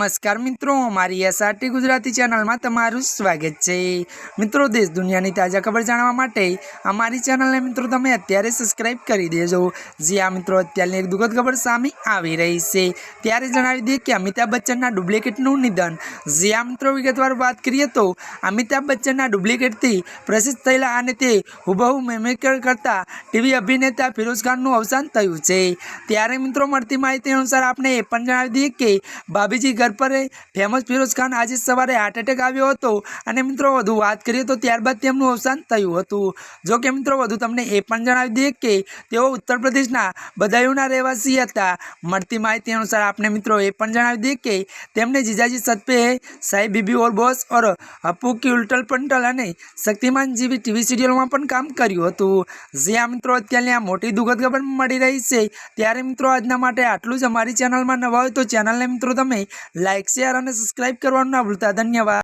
નમસ્કાર મિત્રો, મારી એસઆરટી ગુજરાતી ચેનલમાં તમારું સ્વાગત છે. મિત્રો, દેશ દુનિયાની તાજા ખબર જાણવા માટે અમારી ચેનલને મિત્રો તમે અત્યારે સબસ્ક્રાઇબ કરી દેજો. જે આ મિત્રો, અત્યારની એક દુઃખદ ખબર સામે આવી રહી છે. ત્યારે જણાવી દઈએ કે અમિતાભ બચ્ચનના ડુપ્લિકેટનું નિધન. જે આ મિત્રો, વિગતવાર વાત કરીએ તો અમિતાભ બચ્ચનના ડુપ્લિકેટથી પ્રસિદ્ધ થયેલા અને તે હુબહુ મેમિકર કરતા ટીવી અભિનેતા ફિરોઝ ખાનનું અવસાન થયું છે. ત્યારે મિત્રો મળતી માહિતી અનુસાર આપણે એ પણ જણાવી દઈએ કે ભાભીજી પર ફેમસ ફિરોઝ ખાન આજે સવારે હાર્ટ એટેક આવ્યો હતો. અને મિત્રો, વધુ વાત કરીએ તો ત્યારબાદ તેમનું અવસાન થયું હતું. જો કે મિત્રો, વધુ તમને એ પણ જણાવી દઈએ કે તેઓ ઉત્તર પ્રદેશના બદાયુના રહેવાસી હતા. મળતી માહિતી અનુસાર આપણે મિત્રો એ પણ જણાવી દઈએ કે તેમણે જીજાજી સતપે સાહેબ બીબી ઓર બોસ ઓર હપુ કી ઉલ્ટલ પંટલ અને શક્તિમાન જેવી ટીવી સિરિયલોમાં પણ કામ કર્યું હતું. જે આ મિત્રો અત્યારની આ મોટી દુઃખદ ખબર મળી રહી છે. ત્યારે મિત્રો, આજના માટે આટલું જ. અમારી ચેનલમાં નવા હોય તો ચેનલને મિત્રો તમે લાઇક શેર અને સબસ્ક્રાઇબ કરવાનું ના ભૂલતા. ધન્યવાદ.